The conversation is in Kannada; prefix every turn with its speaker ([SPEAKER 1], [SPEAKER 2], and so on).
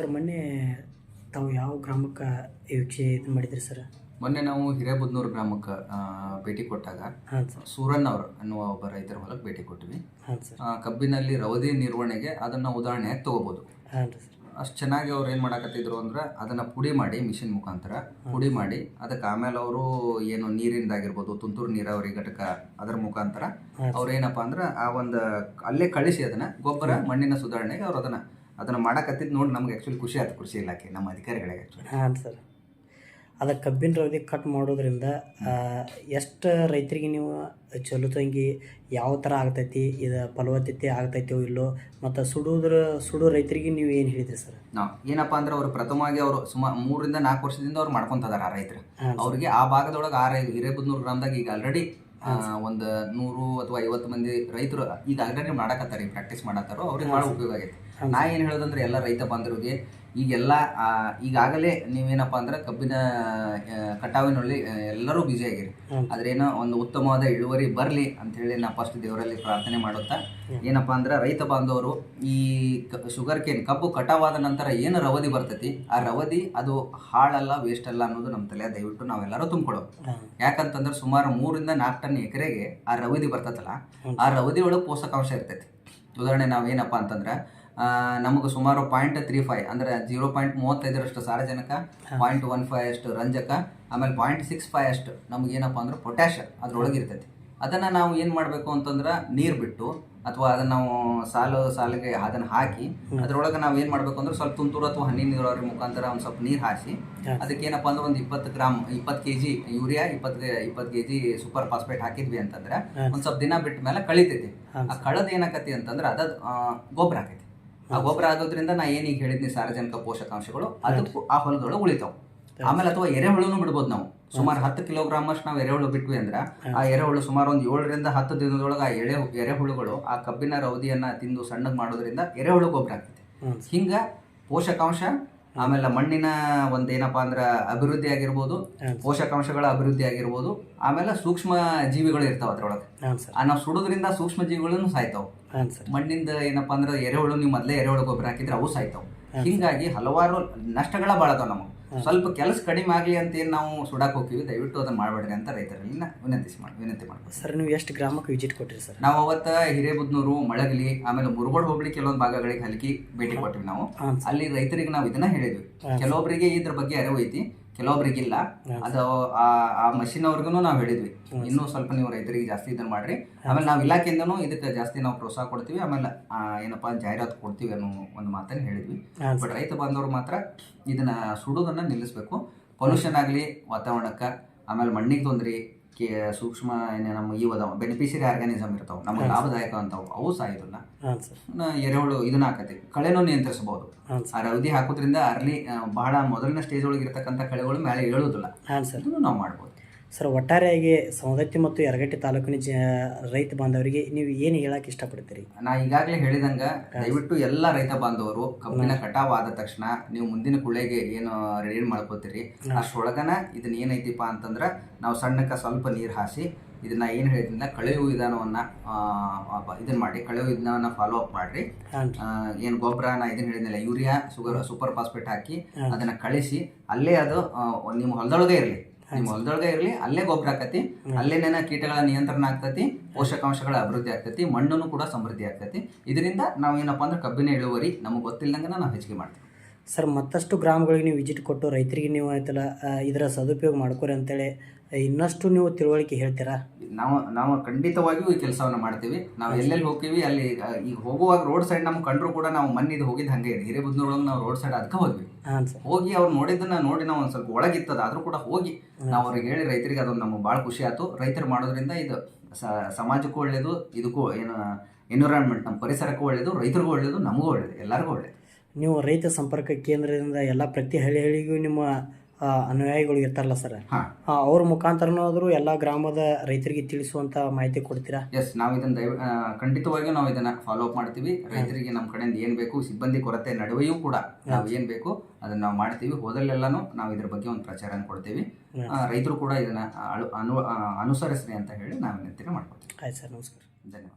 [SPEAKER 1] ಸರ್ ಮೊನ್ನೆ ತಾವು ಯಾವ ಗ್ರಾಮಕ್ಕೆ ವೀಕ್ಷೆ ಇದು ಮಾಡಿದ್ರಿ ಸರ್?
[SPEAKER 2] ಮೊನ್ನೆ ನಾವು ಹಿರೇಬುದ್ನೂರು ಗ್ರಾಮಕ್ಕೆ ಭೇಟಿ ಕೊಟ್ಟಾಗ ಸೂರಣ್ಣ ಅವರು ಅನ್ನುವ ಒಬ್ಬ ರೈತರ ಹೊಲಕ್ಕೆ ಭೇಟಿ ಕೊಟ್ವಿ ಆ, ಕಬ್ಬಿನಲ್ಲಿ ರವದಿ ನಿರ್ವಹಣೆಗೆ ಅದನ್ನ ಉದಾಹರಣೆಯಾಗಿ ತಗೋಬಹುದು
[SPEAKER 1] ಹಾಂ ರೀ ಸರ್.
[SPEAKER 2] ಅಷ್ಟು ಚೆನ್ನಾಗಿ ಅವ್ರು ಏನು ಮಾಡಕತ್ತಿದ್ರು ಅಂದ್ರೆ ಅದನ್ನ ಪುಡಿ ಮಾಡಿ ಮಿಷಿನ್ ಮುಖಾಂತರ ಪುಡಿ ಮಾಡಿ ಅದಕ್ಕೆ ಆಮೇಲೆ ಅವರು ಏನು ನೀರಿಂದಾಗಿರ್ಬೋದು ತುಂತುರು ನೀರಾವರಿ ಘಟಕ ಅದರ ಮುಖಾಂತರ ಅವ್ರು ಏನಪ್ಪಾ ಅಂದ್ರೆ ಆ ಒಂದು ಅಲ್ಲೇ ಕಳಿಸಿ ಅದನ್ನ ಗೊಬ್ಬರ ಮಣ್ಣಿನ ಸುಧಾರಣೆಗೆ ಅವ್ರು ಅದನ್ನ ಅದನ್ನ ಮಾಡಕತ್ತಿದ್ ನೋಡಿ ನಮ್ಗೆ ಆ್ಯಕ್ಚುಲಿ ಖುಷಿ ಆಯ್ತು ಕೃಷಿ ಇಲಾಖೆ ನಮ್ಮ ಅಧಿಕಾರಿಗಳಿಗೆ ಆ್ಯಕ್ಚುಲಿ
[SPEAKER 1] ಹಾಂ ಸರ್. ಅದ ಕಬ್ಬಿನ ರವದಿ ಕಟ್ ಮಾಡೋದ್ರಿಂದ ಎಷ್ಟು ರೈತರಿಗೆ ನೀವು ಚಲೋ ತಂಗಿ ಯಾವ ಥರ ಆಗ್ತೈತಿ ಇದು ಫಲವತ್ತತೆ ಆಗ್ತೈತೋ ಇಲ್ಲೋ ಮತ್ತು ಸುಡೋದ್ರ ಸುಡೋ ರೈತರಿಗೆ ನೀವು ಏನು ಹೇಳಿದ್ರಿ ಸರ್?
[SPEAKER 2] ಏನಪ್ಪ ಅಂದ್ರೆ ಅವರು ಪ್ರಥಮವಾಗಿ ಅವರು ಸುಮಾರು ಮೂರರಿಂದ ನಾಲ್ಕು ವರ್ಷದಿಂದ ಅವ್ರು ಮಾಡ್ಕೊತಾರೆ ಆ ರೈತರು.
[SPEAKER 1] ಹಾಂ
[SPEAKER 2] ಅವ್ರಿಗೆ ಆ ಭಾಗದೊಳಗೆ ಆ ರೈ ಹಿರೇಬುದ್ನೂರು ಗ್ರಾಮದಾಗ ಈಗ ಆಲ್ರೆಡಿ ಒಂದು ನೂರು ಅಥವಾ ಐವತ್ತು ಮಂದಿ ರೈತರು ಈಗ ಆಲ್ರೆಡಿ ಮಾಡಕತ್ತಾರ ಪ್ರಾಕ್ಟೀಸ್ ಮಾಡತ್ತಾರೋ ಅವ್ರಿಗೆ ಭಾಳ ಉಪಯೋಗ ಆಗೈತೆ. ನಾ ಏನು ಹೇಳೋದಂದ್ರೆ ಎಲ್ಲ ರೈತ ಬಾಂಧವರಿಗೆ ಈಗೆಲ್ಲ ಈಗಾಗಲೇ ನೀವೇನಪ್ಪ ಅಂದ್ರೆ ಕಬ್ಬಿನ ಕಟಾವಿನಲ್ಲಿ ಎಲ್ಲರೂ ಬಿಜಿ ಆಗಿರಿ.
[SPEAKER 1] ಹ್ಮ್.
[SPEAKER 2] ಅದ್ರೇನೋ ಒಂದು ಉತ್ತಮವಾದ ಇಳುವರಿ ಬರಲಿ ಹೇಳಿ ನಾ ಫಸ್ಟ್ ದೇವರಲ್ಲಿ ಪ್ರಾರ್ಥನೆ ಮಾಡುತ್ತಾ. ಏನಪ್ಪಾ ಅಂದ್ರೆ ರೈತ ಬಾಂಧವರು ಈ ಶುಗರ್ ಕೇನ್ ಕಬ್ಬು ಕಟಾವಾದ ನಂತರ ಏನು ರವದಿ ಬರ್ತೈತಿ? ಆ ರವದಿ ಅದು ಹಾಳಲ್ಲ ವೇಸ್ಟ್ ಅಲ್ಲ ಅನ್ನೋದು ನಮ್ಮ ತಲೆ ದಯವಿಟ್ಟು ನಾವೆಲ್ಲರೂ
[SPEAKER 1] ತುಂಬಿಕೊಡೋ
[SPEAKER 2] ಯಾಕಂತಂದ್ರೆ ಸುಮಾರು ಮೂರಿಂದ ನಾಲ್ಕು ಟನ್ ಎಕರೆಗೆ ಆ ರವದಿ ಬರ್ತೈತಲ್ಲ ಆ ರವದಿ ಒಳಗೆ ಪೋಷಕಾಂಶ ಇರ್ತೈತಿ. ಉದಾಹರಣೆ ನಾವೇನಪ್ಪ ಅಂತಂದ್ರೆ ನಮಗೆ ಸುಮಾರು ಪಾಯಿಂಟ್ ತ್ರೀ ಫೈವ್ ಅಂದರೆ ಜೀರೋ ಪಾಯಿಂಟ್ ಮೂವತ್ತೈದರಷ್ಟು ಸಾರಜನಕ ಪಾಯಿಂಟ್ ಒನ್ ಫೈವ್ ಅಷ್ಟು ರಂಜಕ ಆಮೇಲೆ ಪಾಯಿಂಟ್ ಸಿಕ್ಸ್ ಫೈವ್ ಅಷ್ಟು ನಮ್ಗೆ ಏನಪ್ಪ ಅಂದ್ರೆ ಪೊಟ್ಯಾಷ್ ಅದ್ರೊಳಗೆ ಇರ್ತೈತಿ. ಅದನ್ನ ನಾವು ಏನು ಮಾಡಬೇಕು ಅಂತಂದ್ರೆ ನೀರು ಬಿಟ್ಟು ಅಥವಾ ಅದನ್ನ ನಾವು ಸಾಲು ಸಾಲಿಗೆ ಅದನ್ನ ಹಾಕಿ ಅದರೊಳಗೆ ನಾವು ಏನು ಮಾಡಬೇಕು ಅಂದ್ರೆ ಸ್ವಲ್ಪ ತುಂತುರು ಅಥವಾ ಹನಿ ನೀರಾವರಿ ಮುಖಾಂತರ ಒಂದು ಸ್ವಲ್ಪ ನೀರು ಹಾಸಿ ಅದಕ್ಕೆ ಏನಪ್ಪ ಅಂದ್ರೆ ಒಂದು ಇಪ್ಪತ್ತು ಗ್ರಾಮ್ ಇಪ್ಪತ್ತು ಕೆ ಜಿ ಯೂರಿಯಾ ಇಪ್ಪತ್ತು ಇಪ್ಪತ್ತು ಕೆ ಜಿ ಸೂಪರ್ ಫಾಸ್ಫೇಟ್ ಹಾಕಿದ್ವಿ ಅಂತಂದ್ರೆ ಒಂದು ಸ್ವಲ್ಪ ದಿನ ಬಿಟ್ಟ ಮೇಲೆ ಕಳಿತೈತಿ. ಆ ಕಳದ ಏನಾಕತಿ ಅಂತಂದ್ರೆ ಅದ ಗೊಬ್ಬರ ಆಕೈತಿ ಆ ಗೊಬ್ಬರ ಆಗೋದ್ರಿಂದ ನಾ ಏನೀಗ ಹೇಳಿದ್ನಿ ಸಾರ್ವಜನಿಕ ಪೋಷಕಾಂಶಗಳು ಅದು ಆ ಹೊಲದೊಳಗೆ ಉಳಿತಾವ. ಆಮೇಲೆ ಅಥವಾ ಎರೆಹುಳುನು ಬಿಡ್ಬೋದು ನಾವು. ಸುಮಾರು ಹತ್ತು ಕಿಲೋಗ್ರಾಮ್ ಅಷ್ಟು ನಾವು ಎರೆಹುಳು ಬಿಟ್ವಿ ಅಂದ್ರೆ ಆ ಎರೆಹುಳು ಸುಮಾರು ಒಂದು ಏಳರಿಂದ ಹತ್ತು ದಿನದೊಳಗೆ ಆ ಎಳೆ ಎರೆಹುಳುಗಳು ಆ ಕಬ್ಬಿನ ರೌದಿಯನ್ನ ತಿಂದು ಸಣ್ಣಗೆ ಮಾಡೋದ್ರಿಂದ ಎರೆಹುಳು ಗೊಬ್ಬರ
[SPEAKER 1] ಆಗ್ತದೆ
[SPEAKER 2] ಹಿಂಗ ಪೋಷಕಾಂಶ ಆಮೇಲೆ ಮಣ್ಣಿನ ಒಂದೇನಪ್ಪ ಅಂದ್ರೆ ಅಭಿವೃದ್ಧಿ ಆಗಿರ್ಬೋದು ಪೋಷಕಾಂಶಗಳ ಅಭಿವೃದ್ಧಿ ಆಗಿರ್ಬೋದು ಆಮೇಲೆ ಸೂಕ್ಷ್ಮ ಜೀವಿಗಳು ಇರ್ತಾವ ಅದ್ರೊಳಗೆ. ನಾವು ಸುಡೋದ್ರಿಂದ ಸೂಕ್ಷ್ಮ ಜೀವಿಗಳನ್ನು ಸಾಯ್ತಾವ. ಮಣ್ಣಿಂದ ಏನಪ್ಪಾ ಅಂದ್ರೆ ಎರೆಹುಳು ನೀವು ಮೊದಲೇ ಎರೆಹುಳು ಗೊಬ್ಬರ ಹಾಕಿದ್ರೆ ಅವು ಸಾಯ್ತಾವ. ಹಿಂಗಾಗಿ ಹಲವಾರು ನಷ್ಟಗಳ ಬಾಳತಾವ ನಮಗೆ. ಸ್ವಲ್ಪ ಕೆಲಸ ಕಡಿಮೆ ಆಗ್ಲಿ ಅಂತ ಏನು ನಾವು ಸುಡಾಕ್ ಹೋಗ್ತೀವಿ ದಯವಿಟ್ಟು ಅದನ್ನ ಮಾಡಬೇಡ್ರಿ ಅಂತ ರೈತರಲ್ಲಿ ವಿನಂತಿಸಿ ಮಾಡಿ ವಿನಂತಿ ಮಾಡ್ಬೋದು
[SPEAKER 1] ಸರ್ ನೀವು ಎಷ್ಟು ಗ್ರಾಮಕ್ಕೆ ವಿಸಿಟ್ ಕೊಟ್ಟಿರಿ ಸರ್?
[SPEAKER 2] ನಾವು ಅವತ್ತ ಹಿರೇಬುದ್ನೂರು ಮಳಗಲಿ ಆಮೇಲೆ ಮುರುಗೋಡ್ ಹೋಗ್ಲಿ ಕೆಲವೊಂದು ಭಾಗಗಳಿಗೆ ಹಲಕಿ ಭೇಟಿ ಕೊಟ್ಟಿವಿ ನಾವು. ಅಲ್ಲಿ ರೈತರಿಗೆ ನಾವು ಇದನ್ನ ಹೇಳಿದ್ವಿ. ಕೆಲವೊಬ್ಬರಿಗೆ ಇದ್ರ ಬಗ್ಗೆ ಅರಿವು ಐತಿ. ಕೆಲವೊಬ್ರಿಗಿಲ್ಲ. ಅದು ಆ ಆ ಮಷಿನ್ ಅವ್ರಿಗೂ ನಾವು ಹೇಳಿದ್ವಿ. ಇನ್ನೂ ಸ್ವಲ್ಪ ನೀವು ರೈತರಿಗೆ ಜಾಸ್ತಿ ಇದನ್ನ ಮಾಡ್ರಿ. ಆಮೇಲೆ ನಾವು ಇಲಾಖೆಯಿಂದನೂ ಇದಕ್ಕೆ ಜಾಸ್ತಿ ನಾವು ಪ್ರೋತ್ಸಾಹ ಕೊಡ್ತೀವಿ. ಆಮೇಲೆ ಏನಪ್ಪಾ ಜಾಹೀರಾತು ಕೊಡ್ತೀವಿ ಅನ್ನೋ ಒಂದು ಮಾತನ್ನು ಹೇಳಿದ್ವಿ. ಬಟ್ ರೈತ ಬಾಂಧವರು ಮಾತ್ರ ಇದನ್ನ ಸುಡೋದನ್ನ ನಿಲ್ಲಿಸಬೇಕು. ಪೊಲ್ಯೂಷನ್ ಆಗಲಿ ವಾತಾವರಣಕ್ಕೆ ಆಮೇಲೆ ಮಣ್ಣಿಗೆ ತೊಂದ್ರೆ ಕೆ ಸೂಕ್ಷ್ಮ ಏನೇ ನಮ್ಮ ಅದಾವ ಬೆನಿಫಿಷರಿ ಆರ್ಗಾನಿಸಮ್ ಇರ್ತಾವ ನಮಗೆ ಲಾಭದಾಯಕ ಅಂತಾವು ಅವು
[SPEAKER 1] ಸಹ
[SPEAKER 2] ನ- ಎರೆಹುಳು ಇದನ್ನ ಹಾಕತಿ ಕಳೆನೂ ನಿಯಂತ್ರಿಸಬಹುದು. ಆ ರೌದಿ ಹಾಕೋದ್ರಿಂದ ಅರ್ಲಿ ಬಹಳ ಮೊದಲನೇ ಸ್ಟೇಜ್ ಒಳಗೆ ಇರತಕ್ಕಂಥ ಕಳೆಗಳು ಮೇಲೆ ಏಳೋದಿಲ್ಲ. ನಾವು ಮಾಡ್ಬೋದು.
[SPEAKER 1] ಸರ್ ಒಟ್ಟಾರೆಯಾಗಿ ಸವದತ್ತಿ ಮತ್ತು ಯರಗಟ್ಟಿ ತಾಲೂಕಿನ ಜ ರೈತ ಬಾಂಧವರಿಗೆ ನೀವು ಏನು ಹೇಳಕ್ಕೆ ಇಷ್ಟಪಡ್ತೀರಿ?
[SPEAKER 2] ನಾ ಈಗಾಗಲೇ ಹೇಳಿದಂಗ ದಯವಿಟ್ಟು ಎಲ್ಲ ರೈತ ಬಾಂಧವರು ಕಬ್ಬಿನ ಕಟಾವ್ ಆದ ತಕ್ಷಣ ನೀವು ಮುಂದಿನ ಕುಳೆಗೆ ಏನು ರೆಡಿ ಮಾಡ್ಕೋತೀರಿ? ಅಷ್ಟೊಳಗನ ಇದನ್ನ ಏನೈತಿಪ್ಪ ಅಂತಂದ್ರ ನಾವು ಸಣ್ಣಕ್ಕೆ ಸ್ವಲ್ಪ ನೀರು ಹಾಸಿ ಇದನ್ನ ಏನು ಹೇಳಿದ್ರಿಂದ ಕಳೆಯುವ ವಿಧಾನವನ್ನ ಇದನ್ನ ಮಾಡಿ ಕಳೆಯುವ ವಿಧಾನವನ್ನ ಫಾಲೋ ಅಪ್ ಮಾಡ್ರಿ. ಏನ್ ಗೊಬ್ಬರ ನಾ ಇದನ್ನ ಹೇಳಿದ್ನಲ್ಲ ಯೂರಿಯಾ ಸುಗರ್ ಸೂಪರ್ ಫಾಸ್ಫೇಟ್ ಹಾಕಿ ಅದನ್ನ ಕಳಿಸಿ ಅಲ್ಲೇ ಅದು ನಿಮ್ಮ ಹೊಲದೊಳಗೆ ಇರಲಿ. ನಿಮ್ಮ ಹೊಲದೊಳಗೆ ಇರಲಿ ಅಲ್ಲೇ ಗೊಬ್ಬರ ಆಕತಿ ಅಲ್ಲೇನೇನ ಕೀಟಗಳ ನಿಯಂತ್ರಣ ಆಗ್ತತಿ ಪೋಷಕಾಂಶಗಳ ಅಭಿವೃದ್ಧಿ ಆಗ್ತತಿ ಮಣ್ಣನ್ನು ಕೂಡ ಸಮೃದ್ಧಿ ಆಗ್ತತಿ ಇದರಿಂದ ನಾವು ಏನಪ್ಪಾ ಅಂದ್ರೆ ಕಬ್ಬಿನ ಇಳುವರಿ ನಮಗೆ ಗೊತ್ತಿಲ್ಲದಂಗೆ ನಾವು ಹೆಚ್ಚಿಗೆ ಮಾಡ್ತೀವಿ.
[SPEAKER 1] ಸರ್ ಮತ್ತಷ್ಟು ಗ್ರಾಮಗಳಿಗೆ ನೀವು ವಿಸಿಟ್ ಕೊಟ್ಟು ರೈತರಿಗೆ ನೀವು ಆಯ್ತಲ್ಲ ಇದರ ಸದುಪಯೋಗ ಮಾಡ್ಕೊರಿ ಅಂತೇಳಿ ಇನ್ನಷ್ಟು ನೀವು ತಿಳುವಳಿಕೆ ಹೇಳ್ತೀರಾ?
[SPEAKER 2] ನಾವು ನಾವು ಖಂಡಿತವಾಗಿಯೂ ಈ ಕೆಲಸವನ್ನ ಮಾಡ್ತೀವಿ. ನಾವು ಎಲ್ಲೆಲ್ಲಿ ಹೋಗ್ತೀವಿ ಅಲ್ಲಿ ಈಗ ಹೋಗುವಾಗ ರೋಡ್ ಸೈಡ್ ನಮ್ಗೆ ಕಂಡ್ರು ಕೂಡ ನಾವು ಮನ್ನಿ ಇದು ಹೋಗಿದ್ದು ಹಂಗೆ ಹಿರೇಬುದ್ನೂರೊಳಗೆ ನಾವು ರೋಡ್ ಸೈಡ್ ಅದಕ್ಕೆ ಹೋದ್ವಿ. ಹೋಗಿ ಅವ್ರು ನೋಡಿದ್ದನ್ನ ನೋಡಿ ನಾವು ಒಂದು ಸ್ವಲ್ಪ ಒಳಗಿತ್ತದ ಆದರೂ ಕೂಡ ಹೋಗಿ. ನಾವು ಅವ್ರಿಗೆ ಹೇಳಿ ರೈತರಿಗೆ ಅದೊಂದು ನಮ್ಗೆ ಭಾಳ ಖುಷಿ ಆಯ್ತು. ರೈತರು ಮಾಡೋದ್ರಿಂದ ಇದು ಸಮಾಜಕ್ಕೂ ಒಳ್ಳೇದು ಇದಕ್ಕೂ ಏನು ಎನ್ವಿರಾನ್ಮೆಂಟ್ ನಮ್ಮ ಪರಿಸರಕ್ಕೂ ಒಳ್ಳೇದು ರೈತರಿಗೂ ಒಳ್ಳೇದು ನಮಗೂ ಒಳ್ಳೇದು ಎಲ್ಲರಿಗೂ ಒಳ್ಳೇದು.
[SPEAKER 1] ನೀವು ರೈತ ಸಂಪರ್ಕ ಕೇಂದ್ರದಿಂದ ಎಲ್ಲ ಪ್ರತಿ ಹಳ್ಳಿ ಹಳ್ಳಿಗೂ ನಿಮ್ಮ ಅನುಯಾಯಿಗಳು ಇರ್ತಾರಲ್ಲ ಸರ್? ಅವ್ರ ಮುಖಾಂತರನಾದರೂ ಎಲ್ಲ ಗ್ರಾಮದ ರೈತರಿಗೆ ತಿಳಿಸುವಂತ ಮಾಹಿತಿ ಕೊಡ್ತೀರಾ?
[SPEAKER 2] ಎಸ್ ನಾವು ಇದನ್ನ ದಯ ಖಂಡಿತವಾಗಿಯೂ ನಾವು ಇದನ್ನ ಫಾಲೋ ಅಪ್ ಮಾಡ್ತೀವಿ. ರೈತರಿಗೆ ನಮ್ಮ ಕಡೆಯಿಂದ ಏನ್ ಬೇಕು ಸಿಬ್ಬಂದಿ ಕೊರತೆ ನಡುವೆಯೂ ಕೂಡ ನಾವು ಏನ್ ಬೇಕು ಅದನ್ನ ನಾವು ಮಾಡ್ತೀವಿ. ಹೋದಲ್ಲೆಲ್ಲಾನು ನಾವು ಇದ್ರ ಬಗ್ಗೆ ಒಂದು ಪ್ರಚಾರ ಕೊಡ್ತೀವಿ. ರೈತರು ಕೂಡ ಇದನ್ನ ಅನು ಅನುಸರಿಸ್ರಿ ಅಂತ ಹೇಳಿ ನಾವು ವಿನಂತಿನ ಮಾಡ್ಕೊತೀವಿ.
[SPEAKER 1] ಆಯ್ತು ಸರ್ ನಮಸ್ಕಾರ.
[SPEAKER 2] ಧನ್ಯವಾದ.